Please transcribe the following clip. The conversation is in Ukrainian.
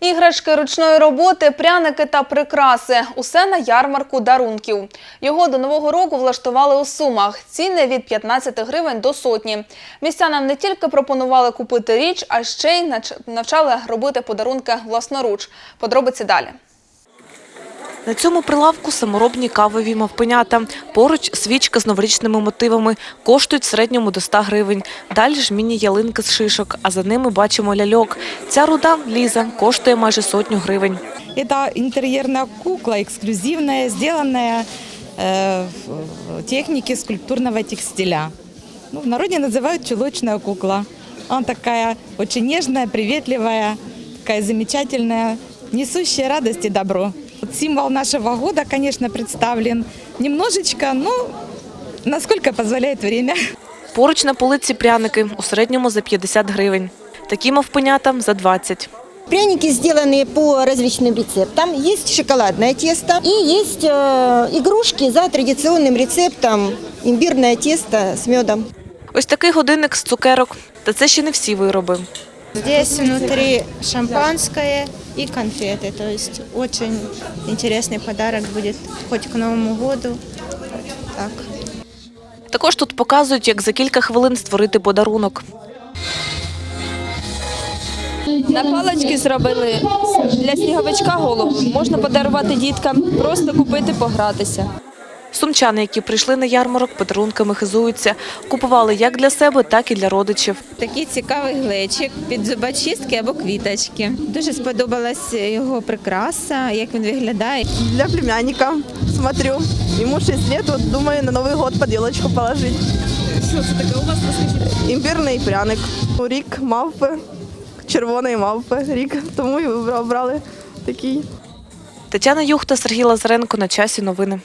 Іграшки ручної роботи, пряники та прикраси – усе на ярмарку дарунків. Його до Нового року влаштували у Сумах. Ціни від 15 гривень до сотні. Містянам не тільки пропонували купити річ, а ще й навчали робити подарунки власноруч. Подробиці далі. На цьому прилавку саморобні кавові мавпенята. Поруч свічка з новорічними мотивами. Коштують в середньому до 100 гривень. Далі ж міні-ялинки з шишок, а за ними бачимо ляльок. Ця руда – Ліза, коштує майже сотню гривень. Это интерьерная кукла, эксклюзивная, сделанная э, в технике скульптурного текстиля. Ну, в народе называют чулочная кукла. Она такая очень нежная, приветливая, такая замечательная, несущая радость и добро. Вот символ нашего года, конечно, представлен немножечко, но насколько позволяет время. Поруч на полиці пряники, у середньому за 50 гривень. Такі мавпенята – за 20. Пряники сделаны по различным рецептам. Есть шоколадное тесто и есть э, игрушки за традиционным рецептом имбирное тесто с медом. Ось такий годинник з цукерок. Та це ще не всі вироби. Здесь внутри шампанское и конфеты. То есть очень интересный подарок будет хоть к Новому году. Так. Також тут показують, як за кілька хвилин створити подарунок. На палички зробили для сніговичка голову. Можна подарувати діткам, просто купити, погратися. Сумчани, які прийшли на ярмарок, подарунками хизуються. Купували як для себе, так і для родичів. Такий цікавий глечик під зубочистки або квіточки. Дуже сподобалась його прикраса, як він виглядає. для племянника смотрю. Ему 6 лет, вот думаю на Новый год под елочку положить. Что это такое у вас, расскажите? Імбірний пряник. Рік мавпи, червоної мавпи рік. Тому і обрали такий. Тетяна Юхта, Сергій Лазаренко. На часі новини.